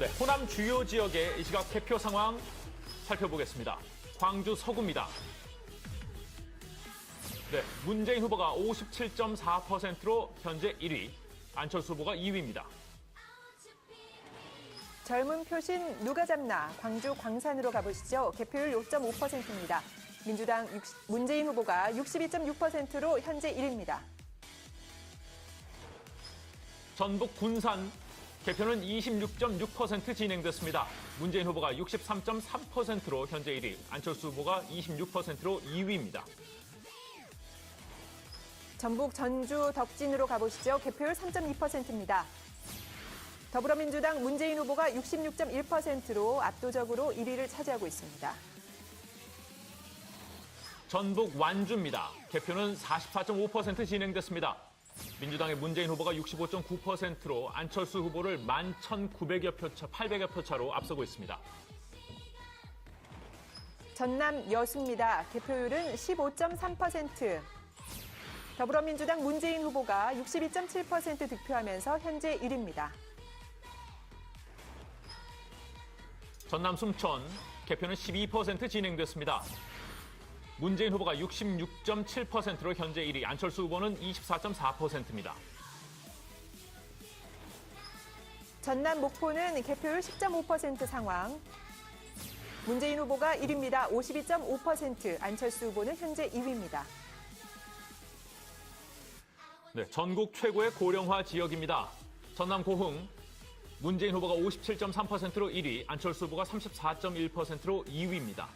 네, 호남 주요 지역의 이 시각 개표 상황 살펴보겠습니다. 광주 서구입니다. 네, 문재인 후보가 57.4%로 현재 1위, 안철수 후보가 2위입니다. 젊은 표신 누가 잡나 광주 광산으로 가보시죠. 개표율 5.5%입니다. 민주당 60 문재인 후보가 62.6%로 현재 1위입니다. 전북 군산 개표는 26.6% 진행됐습니다. 문재인 후보가 63.3%로 현재 1위, 안철수 후보가 26%로 2위입니다. 전북 전주 덕진으로 가보시죠. 개표율 3.2%입니다. 더불어민주당 문재인 후보가 66.1%로 압도적으로 1위를 차지하고 있습니다. 전북 완주입니다. 개표는 44.5% 진행됐습니다. 민주당의 문재인 후보가 65.9%로 안철수 후보를 11,900여 표 차, 800여 표 차로 앞서고 있습니다. 전남 여수입니다. 개표율은 15.3%. 더불어민주당 문재인 후보가 62.7% 득표하면서 현재 1위입니다. 전남 순천 개표는 12% 진행됐습니다. 문재인 후보가 66.7%로 현재 1위, 안철수 후보는 24.4%입니다. 전남 목포는 개표율 10.5% 상황. 문재인 후보가 1위입니다. 52.5%. 안철수 후보는 현재 2위입니다. 네, 전국 최고의 고령화 지역입니다. 전남 고흥 문재인 후보가 57.3%로 1위, 안철수 후보가 34.1%로 2위입니다.